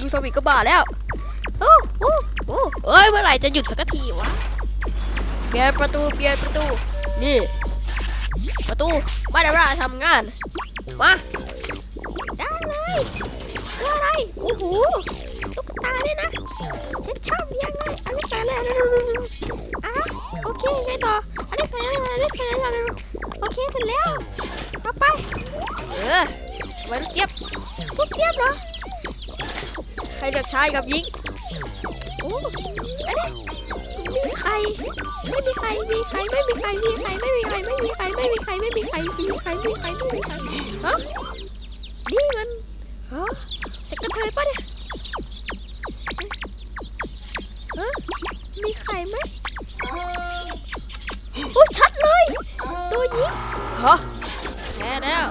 ดูสวิตก็บ้าแล้ว โอ้โอ้โอ้เอ้ยเมื่อไหร่จะหยุดสักทีวะเปลี่ยนประตูเปลี่ยนประตู นี่ ประตูบ้านเราทำงาน มา ได้เลยตัวอะไร โอ้โห ตุ๊กตาเนี่ยนะฉันชอบเลี้ยงอันนี้ใส่เลยอะโอเคไงต่อ อันนี้ใส่เลยอันนี้ใส่เลยโอเคเสร็จแล้วเอาไป เออไว้ลูกเจี๊ยบลูกเจี๊ยบเหรอ ใครเลือกชายกับหญิงโอ้อันนี้มีใคร ไม่มีใคร มีใคร ไม่มีใคร มีใคร ไม่มีใคร ไม่มีใคร ไม่มีใคร ไม่มีใคร มีใคร มีใคร ไม่มีใครฮะนี่มันฮะสกระเทยปะเนี่ยฮะมีใครไหมโอ้ยชัดเลย ตัวยิงฮะแพ้แล้ว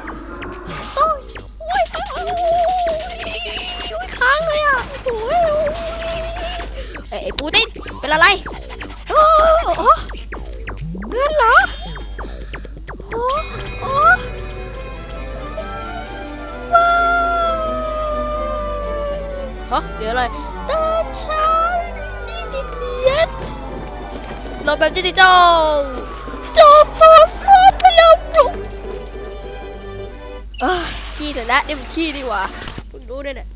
ไอ้ปูตินเป็นอะไรโอ้โอ้เงินเหรอโอ้โอ้ฮะเดี๋ยวอะไรตามฉันนี่ดิเนียนรอแบบดิจิตอลจบพร้อมไปแล้วจุ๊บอะขี้เถอะนะนี่มันขี้ดีกว่าเพิ่งรู้เนี่ย